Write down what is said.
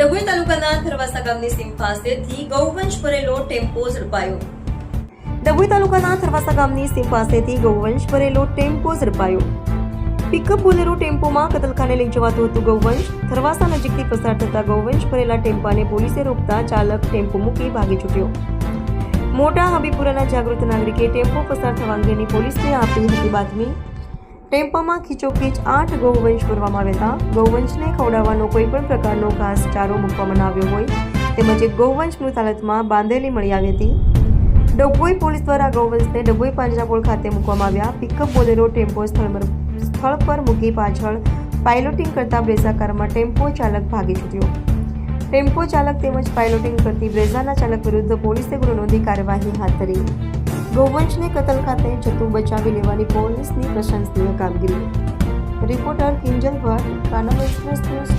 ડભોઈ તાલુકાના થરવાસા ગામની સીમ પાસેથી ગૌવંશ ભરેલો ટેમ્પો ઝડપાયો. ડભોઈ તાલુકાના થરવાસા ગામની સીમ પાસેથી ગૌવંશ ભરેલો ટેમ્પો ઝડપાયો. પિકઅપ બોલેરો ટેમ્પોમાં કતલખાને લઈ જવાતું હતું ગૌવંશ. થરવાસા નજીકથી પસાર થતા ગૌવંશ ભરેલા ટેમ્પાને પોલીસે રોકતા ચાલક ટેમ્પો મૂકી ભાગી છૂટ્યો. મોટા હબીપુરાના જાગૃત નાગરિકે ટેમ્પો પસાર થવા અંગેની પોલીસને આપી હતી બાતમી. ટેમ્પામાં ખીચોખીચ આઠ ગૌવંશ ભરવામાં આવ્યા હતા. ગૌવંશને ખવડાવવાનો કોઈ પણ પ્રકારનો ઘાસચારો મૂકવામાં આવ્યો હોય, તેમજ એક ગૌવંશ મૃત હાલતમાં બાંધેલી મળી આવી હતી. ડભોઈ પોલીસ દ્વારા ગૌવંશને ડભોઈ પાંજરાપોળ ખાતે મૂકવામાં આવ્યા. પિકઅપ બોલેરો ટેમ્પો સ્થળ પર સ્થળ પર મૂકી પાછળ પાઇલોટિંગ કરતા બ્રેઝા કારમાં ટેમ્પો ચાલક ભાગી છૂટ્યો. ટેમ્પો ચાલક તેમજ પાયલોટિંગ કરતી બ્રેઝાના ચાલક વિરુદ્ધ પોલીસે ગુનો નોંધી કાર્યવાહી હાથ ધરી. ગૌવંશને કતલ ખાતે જતું બચાવી લેવાની પોલીસની પ્રશંસનીય કામગીરી. Reporter Kinjal Bhatt Kanam express news